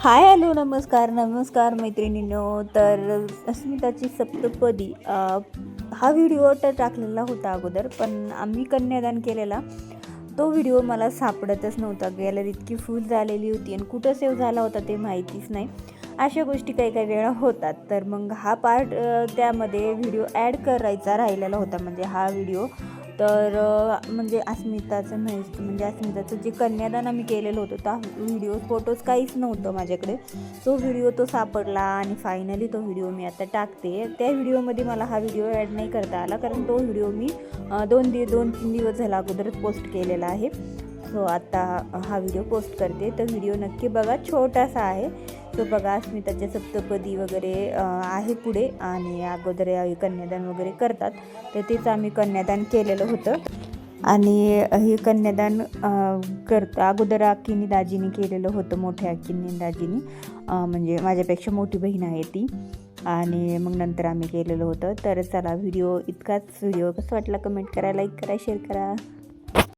Hi hello नमस्कार नमस्कार मैत्रिणींनो. तर अस्मिताची सप्तपदी हा व्हिडिओ तर टाकलेला होता अगोदर पण आम्ही कन्यादान केलेला. तो व्हिडिओ मला सापडतच नव्हता. गॅलरी इतकी फुल झालेली होती आणि कुठं सेव्ह झाला होता ते माहितीच नाही. अशा गोष्टी काही काही वेळा होतात. तर मग हा पार्ट त्यामध्ये व्हिडिओ ॲड करायचा राहिलेला होता. म्हणजे हा व्हिडिओ तर म्हणजे अस्मिताचं नाही म्हणजे अस्मिताचं जे कन्यादान आम्ही केलेलं होतं त्या व्हिडिओ फोटोज काहीच नव्हतं माझ्याकडे. तो व्हिडिओ तो सापडला आणि फायनली तो व्हिडिओ मी आता टाकते. त्या व्हिडिओमध्ये मला हा व्हिडिओ ॲड नाही करता आला कारण तो व्हिडिओ मी दोन दि दोन तीन दिवस झाला अगोदरच पोस्ट केलेला आहे. सो आता हा व्हिडिओ पोस्ट करते. तर व्हिडिओ नक्की बघा छोटासा आहे. तो बघा अस्मिताच्या सप्तपदी वगैरे आहे पुढे आणि अगोदर कन्यादान वगैरे करतात. तर तेच आम्ही कन्यादान केलेलं होतं. आणि हे कन्यादान करता अगोदर अक्कीनी दाजीनी केलेलं होतं मोठ्या अक्कीनी दाजीनी. म्हणजे माझ्यापेक्षा मोठी बहीण आहे ती. आणि मग नंतर आम्ही केलेलं होतं. तर चला व्हिडिओ इतकाच व्हिडिओ कसं वाटला कमेंट करा लाईक करा शेअर करा.